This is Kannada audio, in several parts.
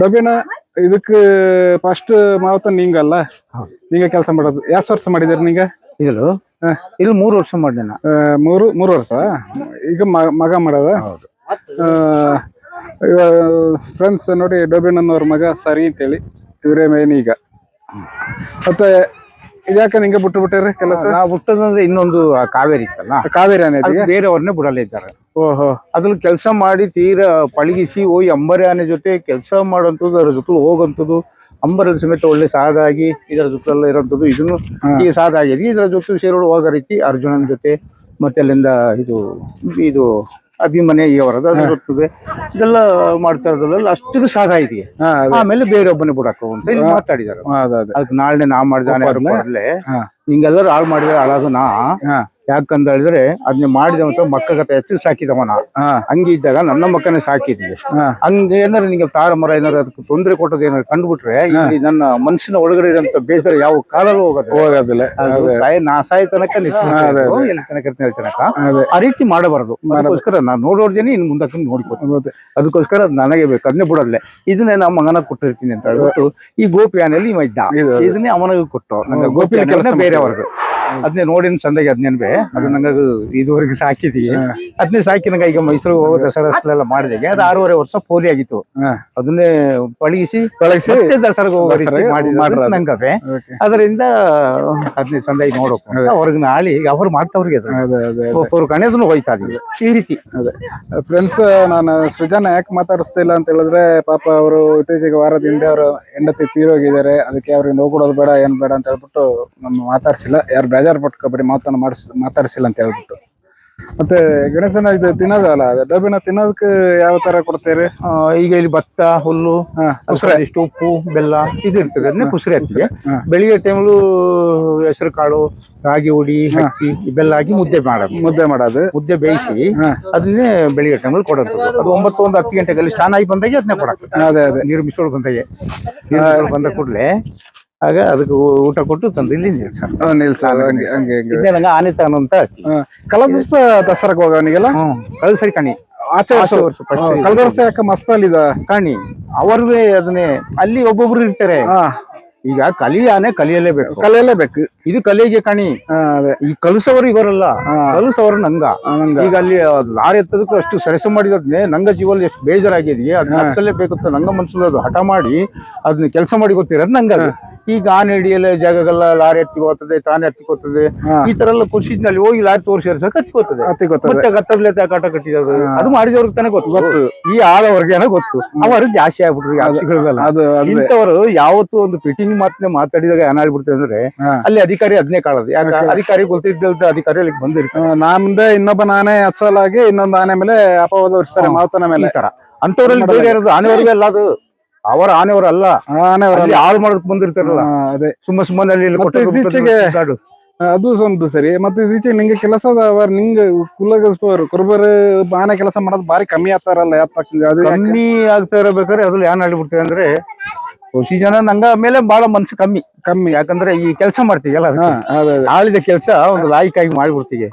ಡಬ್ಬಿನ ಇದಕ್ಕೆ ಫಸ್ಟ್ ಮಾವತ ನಿಂಗಲ್ಲ? ನೀಂಗ ಕೆಲಸ ಮಾಡೋದು. ಎಷ್ಟು ವರ್ಷ ಮಾಡಿದಿರಿ ನೀಗ? ಇದು ಇಲ್ಲಿ ಮೂರು ವರ್ಷ ಮಾಡಿದೆ ಮೂರು ಮೂರು ವರ್ಷ? ಈಗ ಮಗ ಮಾಡೋದ? ಹೌದು. ಫ್ರೆಂಡ್ಸ್ ನೋಡಿ ಡೋಬಿನನ್ನವ್ರ ಮಗ ಸರಿ ಅಂತೇಳಿ. ಇವರೇ ಮೇನ್ ಈಗ. ಮತ್ತೆ ಇದ್ಯಾಕೆ ನಿಂಗೆ ಬಿಟ್ಟು ಬಿಟ್ಟಿರಿ ಕೆಲಸ? ಬಿಟ್ಟದಂದ್ರೆ ಇನ್ನೊಂದು ಕಾವೇರಿ ಇತ್ತಲ್ಲ? ಕಾವೇರಿ ಅನ್ನೋದು ಬೇರೆ ಬೇರೆಯವ್ರನ್ನೇ ಬಿಡಲ್ಲ ಇದ್ದಾರೆ. ಅದ್ರಲ್ಲಿ ಕೆಲಸ ಮಾಡಿ ತೀರಾ ಪಳಗಿಸಿ ಹೋಗಿ ಅಂಬರಿ ಆನೆ ಜೊತೆ ಕೆಲಸ ಮಾಡುವಂಥದ್ದು ಅದ್ರ ಜೊತೆ ಹೋಗುವಂಥದ್ದು ಅಂಬರದ ಸಮೇತ ಒಳ್ಳೆ ಸಾದಾಗಿ ಇದರ ಜೊತೆಲ್ಲ ಇರೋಂಥದ್ದು ಇದನ್ನು ಈಗ ಸಾದಾಗಿದೆ ಇದರ ಜೊತೆ ಸೇರೋಳು ಹೋಗೋ ರೀತಿ ಅರ್ಜುನನ ಜೊತೆ ಮತ್ತೆ ಅಲ್ಲಿಂದ ಇದು ಇದು ಅಭಿಮನೆ ಅವರದ ಅದು ಗೊತ್ತದೆ ಇದೆಲ್ಲ ಮಾಡ್ತಾ ಇರೋದ್ರಲ್ಲಿ ಅಷ್ಟು ಸಾದ ಇದೆಯಾ ಆಮೇಲೆ ಬೇರೆ ಒಬ್ಬನೇ ಬಿಡಕ್ಕೆ ಅಂತ ಇಲ್ಲಿ ಅದೇ ಅದಕ್ಕೆ ನಾಳೆ ನಾ ಮಾಡಿದಾನೆ ಹಿಂಗೆಲ್ಲರೂ. ನಿಂಗೆಲ್ಲರೂ ಹಾಳು ಮಾಡಿದ್ರೆ ಹಾಳಾದ ನಾ. ಯಾಕಂತ ಹೇಳಿದ್ರೆ ಅದನ್ನ ಮಾಡಿದವಂತ ಕತೆ ಹೆಚ್ಚು ಸಾಕಿದವನ. ಹಂಗಿದ್ದಾಗ ನನ್ನ ಮಕ್ಕನೇ ಸಾಕಿದ್ವಿ. ಹಂಗ ಏನಾರ ನಿಂಗೆ ತಾರ ಮರ ಏನಾರ ಅದಕ್ಕೆ ತೊಂದರೆ ಕೊಟ್ಟದ ಏನಾರ ಕಂಡುಬಿಟ್ರೆ ಇಲ್ಲಿ ನನ್ನ ಮನಸ್ಸಿನ ಒಳಗಡೆ ಇರೋಂತ ಬೇಸರ ಯಾವ ಕಾಲಲ್ಲೂ ಹೋಗೋದು ಹೋಗೋದಿಲ್ಲ. ಸಾಯ ನಾ ಸಾಯ ತನಕ ಎಲ್ಲಿ ಆ ರೀತಿ ಮಾಡಬಾರದು. ಅದಕ್ಕೋಸ್ಕರ ನಾನು ನೋಡೋರ್ದೇನೆ ಇನ್ನು ಮುಂದಕ್ಕೆ ನೋಡ್ಕೊತೀನಿ. ಅದೇ. ಅದಕ್ಕೋಸ್ಕರ ನನಗೆ ಬೇಕು. ಅದನ್ನೇ ಬಿಡೋಲ್ಲ ಇದನ್ನೇ ನಮ್ಮ ಮಗನ ಕೊಟ್ಟಿರ್ತೀನಿ ಅಂತ ಹೇಳ್ಬಿಟ್ಟು ಈ ಗೋಪಿ ಆನೆಯಲ್ಲಿ ಇವ ಇದ್ದ. ಇದು- ಇದನ್ನೇ ಅವನಿಗೆ ಕೊಟ್ಟು. ಗೋಪಿ ಬೇರೆಯವ್ರದ್ದು. ಅದನ್ನೇ ನೋಡಿ ಸಂದೆಗೆ ಅದನ್ನೇ ಅದು ನಂಗೆ ಇದುವರೆಗೆ ಸಾಕಿದೀವಿ ಅದನ್ನೇ ಸಾಕಿ ನಂಗೆ ಈಗ ಮೈಸೂರಿಗೆ ಹೋಗೋ ದಸರಾ ಎಲ್ಲ ಮಾಡಿದಾಗ. ಅದು ಆರೂವರೆ ವರ್ಷ ಪೋಲಿ ಆಗಿತ್ತು. ಅದನ್ನೇ ಪಳಗಿಸಿ ಕಳಿಸಿ ದಸರಾಗ ಹೋಗೋ. ನಂಗವೆ. ಅದರಿಂದ ಅದನ್ನೇ ಸಂದಾಗ ನೋಡೋಕೆ ಅವ್ರಿಗೆ ನಾಳಿ ಅವ್ರು ಮಾಡ್ತವ್ರಿಗೆ ಅದು. ಕಣೆ ಅದನ್ನು ಕಣೆದನ್ನು ಹೋಯ್ತಾ ಇದ್ವಿ ಈ ರೀತಿ. ಅದೇ. ಫ್ರೆಂಡ್ಸ್ ನಾನು ಸೃಜನ ಯಾಕೆ ಮಾತಾಡಿಸ್ತಿಲ್ಲ ಅಂತ ಹೇಳಿದ್ರೆ ಪಾಪ ಅವರು ಇತ್ತೀಚೆಗೆ ವಾರದಿಂದ ಅವರು ಹೆಂಡತಿ ತೀರೋಗಿದ್ದಾರೆ. ಅದಕ್ಕೆ ಅವ್ರಿಗೆ ನೋಡ್ಕೊಡೋದು ಬೇಡ ಏನ್ ಬೇಡ ಅಂತ ಹೇಳ್ಬಿಟ್ಟು ನಮ್ಮ ಮಾತಾಡ್ಸಿಲ್ಲ. ಯಾರು ಬೇಜಾರು ಪಟ್ಕೋಬೇಡಿ ಮಾತನ್ನ ಮಾಡಿಸ್ ಮಾತಾಡಿಸಿಲ್ಲ ಅಂತ ಹೇಳ್ಬಿಟ್ಟು. ಮತ್ತೆ ಗಣೇಶನ ಇದು ತಿನ್ನೋದಲ್ಲ ಡಬ್ಬಿನ ತಿನ್ನೋದಕ್ಕೆ ಯಾವ ತರ ಕೊಡ್ತೇವೆ ಈಗ ಇಲ್ಲಿ ಭತ್ತ ಹುಲ್ಲು ಇಷ್ಟು ಉಪ್ಪು ಬೆಲ್ಲ ಇದು ಇರ್ತದೆ. ಅದನ್ನೇ ಕುಸ್ರೆ ಹಚ್ಚಿ ಹಾ. ಬೆಳಿಗ್ಗೆ ಟೈಮ್ಲು ಹೆಸರು ಕಾಳು ರಾಗಿ ಹುಡಿ ಹಕ್ಕಿ ಬೆಲ್ಲ ಹಾಕಿ ಮುದ್ದೆ ಮಾಡೋದು. ಮುದ್ದೆ ಮಾಡೋದು. ಮುದ್ದೆ ಬೇಯಿಸಿ. ಅದನ್ನೇ ಬೆಳಿಗ್ಗೆ ಟೈಮಲ್ಲಿ ಕೊಡೋದು. ಅದು ಒಂಬತ್ತು ಒಂದು ಹತ್ತು ಗಂಟೆಗೆ ಸ್ನಾನ ಆಗಿ ಬಂದಾಗೆ ಅದನ್ನೇ ಕೊಡೋದು. ಅದೇ ಅದೇ. ನೀರು ಮಿಸೋಳು ಬಂದಾಗೆ. ನೀರು ಬಂದ ಕೂಡಲೇ ಆಗ ಅದಕ್ಕೆ ಊಟ ಕೊಟ್ಟು ತಂದು ಇಲ್ಲಿ ನಿಲ್ಸೋದು ಹಾ, ನಿಲ್ಸ ಹಂಗೆ ಹಂಗೆ ಹಂಗೆ ನಂಗೆ ಆನೆ ತಾನು ಅಂತ ಹಾಕಿ. ಹಾ. ಕಳೆದ ವರ್ಷ ದಸರಾಕ್ ಹೋಗೋನಿಗೆಲ್ಲ ಹ್ಮ್ ಕಳ್ಸರಿ ಸರಿ ಕಣಿ. ಆಚೆ ವರ್ಷ. ಯಾಕೆ ಕಣಿ ಅವ್ರಿಗೆ ಅದನ್ನೇ ಅಲ್ಲಿ ಒಬ್ಬೊಬ್ರು ಇರ್ತಾರೆ. ಈಗ ಕಲಿ ಆನೆ ಕಲಿಯಲೇಬೇಕು ಕಲಿಯಲೇಬೇಕು ಇದು ಕಲಿಗೆ ಕಣಿ. ಈ ಕಲಿಸೋರು ಇವರಲ್ಲ ಹಾ. ಕಲಿಸೋರು ನಂಗ. ಈಗ ಅಲ್ಲಿ ಲಾರಿ ಎತ್ತದಕ್ಕೂ ಅಷ್ಟು ಸರಸು ಮಾಡಿದ್ರೆ ನಂಗ ಜೀವಲ್ಲಿ ಎಷ್ಟು ಬೇಜಾರಾಗಿದೆಯೇ ಅದನ್ನ ಹಚ್ಚಲೇಬೇಕು ಅಂತ ನಂಗ ಮನ್ಸಲ್ಲಿ. ಅದು ಹಠ ಮಾಡಿ ಅದನ್ನ ಕೆಲಸ ಮಾಡಿ ಗೊತ್ತಿರೋದು ನಂಗ. ಈಗ ಆನೆ ಹಿಡಿಯಲ್ಲ ಜಾಗಗಳ ಲಾರಿ ಎತ್ತಿಕೋತದೆ ತಾನೇ ಎತ್ತಿಕೋತದೆ. ಈ ತರ ಎಲ್ಲ ಕೃಷಿನಲ್ಲಿ ಹೋಗಿ ಲಾರಿ ತೋರಿಸಿ ಅತಿ ಗೊತ್ತದೆ ಮತ್ತೆ ಗತ್ತಬ್ಲೆ ಕಾಟ ಕಟ್ಟಿದ್ರು ಅದು ಮಾಡಿದವ್ರಿಗೆ ತಾನೇ ಗೊತ್ತು. ಗೊತ್ತು. ಈ ಆಳವ್ರಿಗೆ ಗೊತ್ತು. ಅವರು ಜಾಸ್ತಿ ಆಗ್ಬಿಟ್ರು ಇಂಥವರು ಯಾವತ್ತು ಒಂದು ಫಿಟ್ಟಿಂಗ್ ಮಾತ್ರ ಮಾತಾಡಿದಾಗ ಏನಾಗ್ಬಿಡ್ತದೆ ಅಂದ್ರೆ ಅಲ್ಲಿ ಅಧಿಕಾರಿ ಅದನ್ನೇ ಕಾಣೋದು ಯಾಕೆ ಅಧಿಕಾರಿ. ಗೊತ್ತಿದ್ದ ಅಧಿಕಾರಿ ಅಲ್ಲಿ ಬಂದಿರ್ತಾರೆ. ಆ, ನಾ ಮುಂದೆ ಇನ್ನೊಬ್ಬ ನಾನೇ ಹತ್ಸಲಾಗಿ ಇನ್ನೊಂದು ಆನೆ ಮೇಲೆ ಅಪವಾದ ಹೊರಿಸ್ತಾರೆ ಮಾವತನ ಮೇಲೆ. ಈ ತರ. ಅಂತವ್ರಲ್ಲಿ ಬೇರೆ ಇರೋದು ಆನೆವರೆಗೂ ಅದು ಅವರ ಆನೆಯವರು ಅಲ್ಲ ಆ, ಆನೆ ಅವರಲ್ಲ. ಅಲ್ಲಿ ಹಾಳು ಮಾಡೋದಕ್ಕೆ ಬಂದಿರ್ತಾರಲ್ಲ. ಅದೇ. ಸುಮ್ಮ ಸುಮ್ಮನೆ ಅಲ್ಲಿ ಇತ್ತೀಚೆಗೆ- ಅದು ಒಂದು ಸರಿ. ಮತ್ತೆ ಇದೀಚೆ ನಿಂಗೆ ಕೆಲಸ ನಿಂಗೆ ಕುಲಗಸ್ಪವರು ಕುರುಬರು ಆನೆ ಕೆಲಸ ಮಾಡೋದು ಬಾರಿ ಕಮ್ಮಿ ಆಗ್ತಾರಲ್ಲ ಯಾಕೆ ಅದು? ಕಮ್ಮಿ ಆಗ್ತಾ ಇರಬೇಕಾದ್ರೆ ಅದ್ರಲ್ಲಿ ಏನ್ ಆಗ್ಬಿಡ್ತೇವೆ ಅಂದ್ರೆ ಖುಷಿ ಜನ ನಂಗ ಮೇಲೆ ಬಹಳ ಮನ್ಸು ಕಮ್ಮಿ. ಕಮ್ಮಿ. ಯಾಕಂದ್ರೆ ಈ ಕೆಲಸ ಮಾಡ್ತೀವಲ್ಲ ಹಾ, ಆಳಿದ ಕೆಲಸ ಒಂದು ಲಾಯಿಕಾಗಿ ಮಾಡ್ಬಿಡ್ತೀವಿ.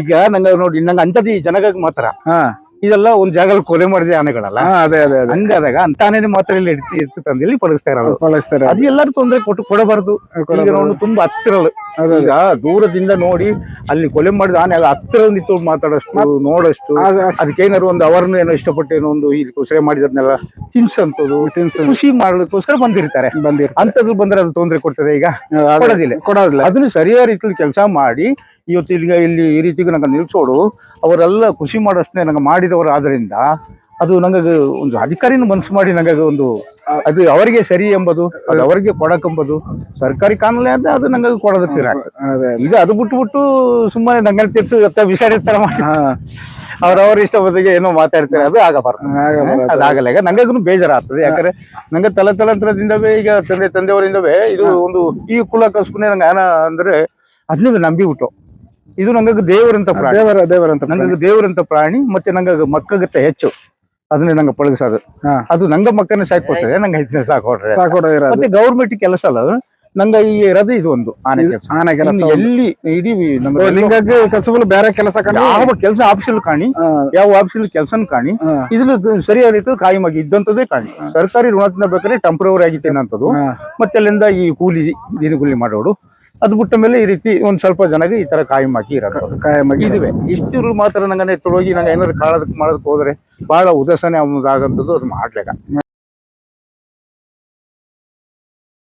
ಈಗ ನಂಗ ನೋಡಿ ನಂಗ ಅಂಜದಿ ಜನಗಾಗಿ ಮಾತ್ರ. ಹಾ. ಇದೆಲ್ಲ ಒಂದ್ ಜಾಗದಲ್ಲಿ ಕೊಲೆ ಮಾಡಿದ ಆನೆಗಳಲ್ಲ? ಅದೇ ಅದೇ ಹಂಗಾದಾಗ ಅಂತ ಆನೆ ಮಾತ್ರ ಇಲ್ಲಿ ತಂದು ಪಳಗಿಸ್ತಾ ಇರೋದು. ಬಳಸ್ತಾರೆ ಅದು ಎಲ್ಲರೂ ತೊಂದರೆ ಕೊಟ್ಟು ಕೊಡಬಾರದು. ತುಂಬಾ ಹತ್ತಿರ ಈಗ ದೂರದಿಂದ ನೋಡಿ ಅಲ್ಲಿ ಕೊಲೆ ಮಾಡಿದ ಆನೆ ಆಗ ಹತ್ತಿರ ನಿಂತು ಮಾತಾಡೋಷ್ಟು ನೋಡೋಷ್ಟು. ಅದು- ಅದಕ್ಕೇನಾದ್ರು ಒಂದು ಅವರನ್ನು ಏನೋ ಇಷ್ಟಪಟ್ಟು ಏನೋ ಒಂದು ಇಲ್ಲಿ ಕುಸರೆ ಮಾಡಿದ್ರನ್ನೆಲ್ಲ ತಿನ್ಸಂತದ್ದು ತಿನ್ಸು ಖುಷಿ ಮಾಡ್ಲಿಕ್ಕೋಸ್ಕರ ಬಂದಿರ್ತಾರೆ. ಬಂದಿರ್ ಅಂತದ್ದು ಬಂದ್ರೆ ಅದು ತೊಂದರೆ ಕೊಡ್ತದೆ ಈಗ? ಕೊಡೋದಿಲ್ಲ. ಕೊಡೋದಿಲ್ಲ. ಅದನ್ನು ಸರಿಯಾದ ರೀತಿಯಲ್ಲಿ ಕೆಲಸ ಮಾಡಿ ಇವತ್ತು ಈಗ ಇಲ್ಲಿ ಈ ರೀತಿಗೆ ನಂಗೆ ನಿಲ್ಸೋಡು ಅವರೆಲ್ಲ ಖುಷಿ ಮಾಡೋಷ್ಟೇ ನಂಗೆ ಮಾಡಿದವರು ಆದ್ದರಿಂದ ಅದು ನಂಗೆ ಒಂದು ಅಧಿಕಾರಿನ ಮನಸ್ಸು ಮಾಡಿ ನಂಗೆ ಒಂದು ಅದು ಅವರಿಗೆ ಸರಿ ಎಂಬುದು ಅದು ಅವರಿಗೆ ಕೊಡಕೆಂಬುದು ಸರ್ಕಾರಿ ಕಾನೂನು ಅಂದ್ರೆ ಅದು ನಂಗೆ ಕೊಡೋದಕ್ಕೆ ಅದೇ. ಈಗ ಅದು ಬಿಟ್ಟು ಬಿಟ್ಟು ಸುಮ್ಮನೆ ನಂಗೆ ತಿರ್ಸು ವಿಷಯ ತರ ಮಾಡಿ. ಹಾ. ಅವ್ರವ್ರ ಇಷ್ಟ ಬದಿಗೆ ಏನೋ ಮಾತಾಡ್ತಾರೆ ಅದು ಆಗಬಾರ್ದು. ಅದಾಗಲ್ಲ ಈಗ ನಂಗೆ ಬೇಜಾರಾಗ್ತದೆ. ಯಾಕಂದ್ರೆ ನಂಗೆ ತಲೆ ತಲಾಂತರದಿಂದವೇ ಈಗ ತಂದೆ ತಂದೆಯವರಿಂದವೇ ಇದು ಒಂದು ಈ ಕುಲ ಕಸ್ಬುನೇ ನಂಗೆ ಏನ ಅಂದ್ರೆ ಅದನ್ನ ನಂಬಿಬಿಟ್ಟು. ಇದು ನಂಗ ದೇವರಂತ ಪ್ರಾಣಿ. ದೇವರ ದೇವರಂತ ನಂಗೆ ದೇವರಂತ ಪ್ರಾಣಿ ಮತ್ತೆ ನಂಗ ಮಕ್ಕಗತ್ತೆ ಹೆಚ್ಚು. ಅದನ್ನೇ ನಂಗೆ ಪಳಗಿಸೋದು. ಅದು ನಂಗ ಮಕ್ಕನ ಸಾಕೊಡ್ತದೆ ನಂಗೆ ಹೆಚ್ಚಿನ ಸಾಕೊಡ್ರೆ ಮತ್ತೆ ಗೌರ್ಮೆಂಟ್ ಕೆಲಸ ಅಲ್ಲ ನಂಗ ನಂಗೆ ಈ ಇರೋದು ಇದು ಒಂದು ಆನೆ ಕೆಲಸ. ಆನೆ ಕೆಲಸ. ಎಲ್ಲಿ ಇಡೀ ನಿಂಗಾಗಿ ಕಸಬಲು ಬೇರೆ ಕೆಲಸ ಕಾಣಿ. ಯಾವ ಕೆಲಸ ಆಫೀಸಲ್ಲಿ ಕಾಣಿ ಯಾವ ಆಫೀಸಲ್ಲಿ ಕೆಲಸನ ಕಾಣಿ ಇದ್ರ ಸರಿಯಾದ ರೀತಿ ಕಾಯಮಾಗಿ ಇದ್ದಂತದೇ ಕಾಣಿ. ಸರ್ಕಾರಿ ಋಣ ಬೇಕಾದ್ರೆ ಟೆಂಪ್ರವರಿ ಆಗಿ ತಿನ್ನಂತದ್ದು. ಮತ್ತೆ ಅಲ್ಲಿಂದ ಈ ಕೂಲಿ ದಿನಗೂಲಿ ಮಾಡೋಡು ಮಾಡೋರು ಅದು ಬಿಟ್ಟ ಮೇಲೆ ಈ ರೀತಿ ಒಂದ್ ಸ್ವಲ್ಪ ಜನಗೆ ಈ ತರ ಕಾಯಂ ಹಾಕಿ ಇರೋದು. ಹಾಕಿ ಇದುವೆ. ಇಷ್ಟು ಮಾತ್ರ ನಂಗೆ ತೊಡಗಿ ನಂಗೆ ಏನಾದ್ರು ಕಾಳದಕ್ಕೆ ಮಾಡೋದಕ್ಕೆ ಹೋದ್ರೆ ಬಹಳ ಉದಾಸನೆ ಆಗುವಂತದ್ದು ಅದು ಮಾಡ್ಲೇಕ